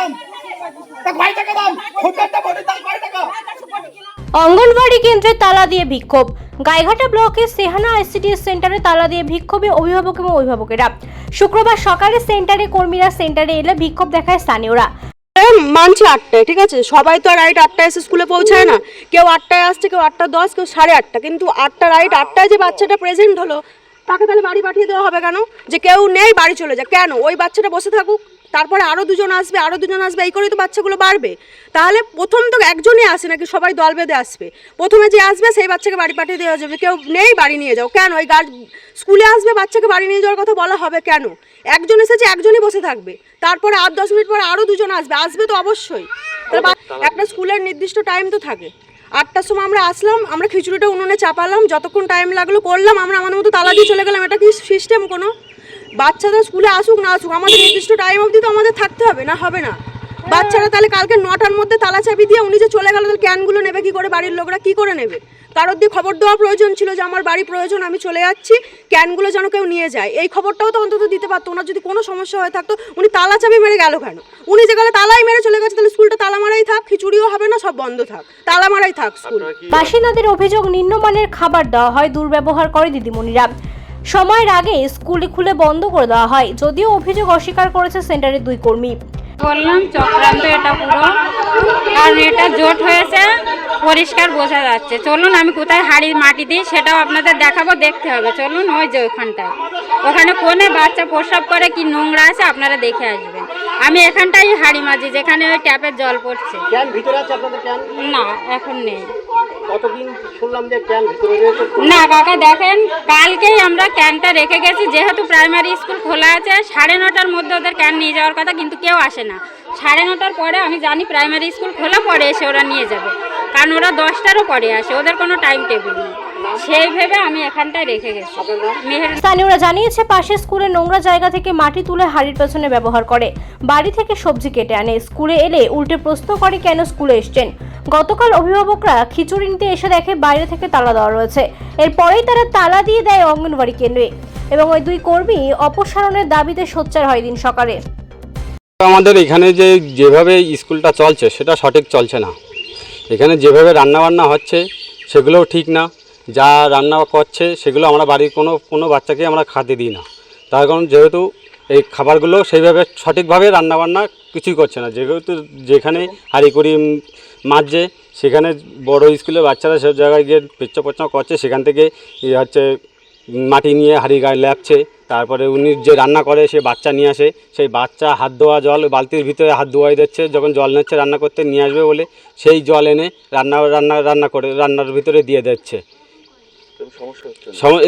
দাম। তা কয় টাকা দাম? ফুটপাতটা বলে দাম কয় টাকা? অঙ্গনবাড়ি কেন্দ্রে তালা দিয়ে বিক্ষোভ। গাইঘাটা ব্লকের সেহানা আইসিডিএস সেন্টারে তালা দিয়ে বিক্ষোভে অভিভাবক এবং অভিভাবকেরা। শুক্রবার সকালে সেন্টারে কর্মীরা সেন্টারে এলে বিক্ষোভ দেখায় স্থানীয়রা। মানছি আটটায় ঠিক আছে? সবাই তো আর রাইট আটটায় এসে স্কুলে পৌঁছায় না। কেউ আটটায় আসছে কেউ আটটা দশ কেউ সাড়ে আটটা। কিন্তু আটটা রাইট আটটায় যে বাচ্চাটা প্রেজেন্ট হলো তাকে তাহলে বাড়ি পাঠিয়ে দেওয়া হবে কেন? যে কেউ নেই বাড়ি চলে যায় কেন? ওই বাচ্চাটা বসে থাকুক। তারপরে আরও দুজন আসবে আরও দুজন আসবে, এই করেই তো বাচ্চাগুলো বাড়বে। তাহলে প্রথম তো একজনই আসে নাকি? সবাই দল বেঁধে আসবে। প্রথমে যে আসবে, সেই বাচ্চাকে বাড়ি পাঠিয়ে দেওয়া যাবে। কেউ নেই বাড়ি নিয়ে যাও। কেন? ওই গার্ড স্কুলে আসবে, বাচ্চাকে বাড়ি নিয়ে যাওয়ার কথা বলা হবে কেন? একজন এসেছে, একজনই বসে থাকবে। তারপরে আট, দশ মিনিট পরে আরও দুজন আসবে। আসবে তো অবশ্যই। একটা স্কুলের নির্দিষ্ট টাইম তো থাকে। আটটার সময় আমরা আসলাম, আমরা খিচুড়িটা উনুনে চাপালাম। যতক্ষণ টাইম লাগল করলাম, আমরা আমাদের মতো তালা দিয়ে চলে গেলাম। এটা কি সিস্টেম কোনো? বাচ্চারা স্কুলে আসুক, না আসুক, আমাদের নির্দিষ্ট টাইম অবধি তো আমাদের থাকতে হবে, না হবে না। বাচ্চারা তাহলে কালকে নটার মধ্যে তালা চাবি দিয়ে উনি যে চলে গেল, তাহলে ক্যানগুলো নেবে কি করে? বাড়ির লোকরা কি করে নেবে? কারোর দিয়ে খবর দেওয়া প্রয়োজন ছিল যে, আমার বাড়ি প্রয়োজন, আমি চলে যাচ্ছি। ক্যানগুলো যেন কেউ নিয়ে যায়। এই খবরটাও তো অন্তত দিতে পারতো। ওনার যদি কোনো সমস্যা হয়ে থাকতো, উনি তালা চাবি মেরে গেল কেন? উনি যে গেলে তালাই মেরে চলে গেছে, তাহলে স্কুলটা তালা মারাই থাক, খিচুড়িও হবে না, সব বন্ধ থাক। তালা মারাই থাক স্কুল। বাসিন্দাদের অভিযোগ, নিম্নমানের খাবার দেওয়া হয়, দুর্ব্যবহার করে দিদিমণিরা। সময়ের আগে স্কুল খুলে বন্ধ করে দেওয়া হয় যদিও অভিযোগ অস্বীকার করেছে সেন্টারের দুই কর্মী। বললাম চক্রান্ত এটা পুরো। কারণ এটা জোট হয়েছে পরিষ্কার বোঝা যাচ্ছে। চলুন আমি কোথায় হাড়ি মাটি দিই সেটাও আপনাদের দেখাবো দেখতে হবে। চলুন ওই যে ওখানটায় ওখানে কোনে বাচ্চা প্রসাব করে কি নোংরা আছে আপনারা দেখে আসবেন। আমি এখানটাই হাড়ি মাঝি যেখানে ওই ট্যাপের জল পড়ছে। ক্যান ভিতরে আছে আপনাদের ক্যান? না এখন নেই। না, কাকা, দেখেন, কালকেই আমরা ক্যানটা রেখে গেছি। যেহেতু প্রাইমারি স্কুল খোলা আছে, সাড়ে নটার মধ্যে ওদের ক্যান নিয়ে যাওয়ার কথা, কিন্তু কেউ আসে না। সাড়ে নটার পরে, আমি জানি প্রাইমারি স্কুল খোলা, পরে এসে ওরা নিয়ে যাবে। কারণ ওরা দশটারও পরে আসে, ওদের কোনো টাইম টেবিল নেই। সেই ভেবে আমি এখানটায় রেখে গেছি। স্থানীয়রা জানিয়েছে পাশের স্কুলে নোংরা জায়গা থেকে মাটি তুলে হাড়ির পেছনে ব্যবহার করে। বাড়ি থেকে সবজি কেটে আনে। স্কুলে এলে উল্টে প্রশ্ন করে কেন স্কুলে এসছেন? গতকাল অভিভাবকরা খিচুড়ি নিতে এসে দেখে বাইরে থেকে তালা দেওয়া রয়েছে। এরপরেই তারা তালা দিয়ে দেয় অঙ্গনবাড়ি কেন্দ্রে এবং ওই দুই কর্মী অপসারণের দাবিতে সোচ্চার হয় দিন সকালে। আমাদের এখানে যে যেভাবে স্কুলটা চলছে সেটা সঠিক চলছে না। এখানে যেভাবে রান্নাবান্না হচ্ছে সেগুলোও ঠিক না। যা রান্না করছে সেগুলো আমরা বাড়ির কোনো কোনো বাচ্চাকে আমরা খাতে দিই না। তার কারণ যেহেতু এই খাবারগুলো সেইভাবে সঠিকভাবে রান্নাবান্না কিছুই করছে না। যেহেতু যেখানে হাঁড়ি করি মাজছে, সেখানে বড় স্কুলের বাচ্চারা সব জায়গায় গিয়ে পেচ্ছা করছে। সেখান থেকে হচ্ছে মাটি নিয়ে হাঁড়ি গায়ে ল্যাপছে। তারপরে উনি যে রান্না করে, সে বাচ্চা নিয়ে আসে। সেই বাচ্চা হাত ধোয়া জল, বালতির ভিতরে হাত ধোয়াই দিচ্ছে। যখন জল নিচ্ছে, রান্না করতে নিয়ে আসবে বলে সেই জল এনে রান্না রান্না রান্না করে, রান্নার ভিতরে দিয়ে দিচ্ছে।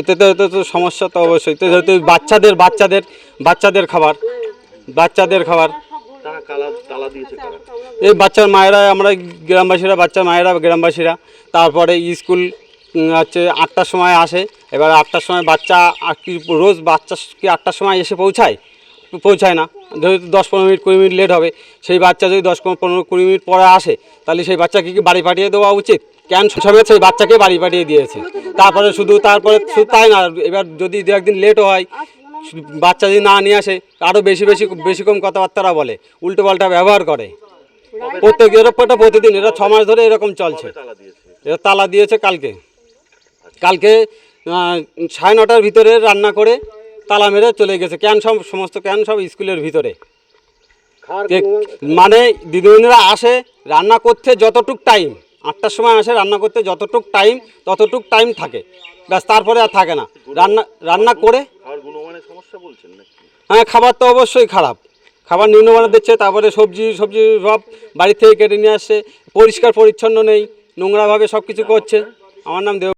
এতে তো এতে তো সমস্যা তো অবশ্যই। তো যেহেতু বাচ্চাদের বাচ্চাদের বাচ্চাদের খাবার। বাচ্চাদের খাবার। এই বাচ্চার মায়েরা আমরা গ্রামবাসীরা বাচ্চার মায়েরা গ্রামবাসীরা তারপরে স্কুল হচ্ছে আটটার সময় আসে। এবার আটটার সময় বাচ্চা আর কি রোজ বাচ্চা কি আটটার সময় এসে পৌঁছায়? পৌঁছায় না। যেহেতু দশ পনেরো মিনিট, কুড়ি মিনিট লেট হবে। সেই বাচ্চা যদি দশ পনেরো কুড়ি মিনিট পরে আসে, তাহলে সেই বাচ্চাকে কি বাড়ি পাঠিয়ে দেওয়া উচিত? কেন সবে সেই বাচ্চাকে বাড়ি পাঠিয়ে দিয়েছে? তারপরে শুধু তারপরে শুধু তাই না এবার যদি দু একদিন লেটও হয়, বাচ্চা যদি না নিয়ে আসে আরও বেশি বেশি বেশি কম কথাবার্তারা বলে, উল্টো পাল্টা ব্যবহার করে। প্রত্যেক এরকমটা প্রতিদিন, এরা ছ মাস ধরে এরকম চলছে। এরা তালা দিয়েছে কালকে। কালকে সাড়ে নটার ভিতরে রান্না করে তালা মেরে চলে গেছে। ক্যান সব সমস্ত ক্যান সব স্কুলের ভিতরে? মানে দিদিমণিরা আসে রান্না করতে যতটুক টাইম আটটার সময় আসে রান্না করতে যতটুক টাইম ততটুক টাইম থাকে। ব্যাস তারপরে আর থাকে না। রান্না রান্না করে। হ্যাঁ খাবার তো অবশ্যই খারাপ। খাবার নিম্নমানের দিচ্ছে তারপরে সবজি সবজি সব বাড়ি থেকে কেটে নিয়ে আসছে পরিষ্কার পরিচ্ছন্ন নেই নোংরাভাবে সব কিছু করছে। আমার নাম দেব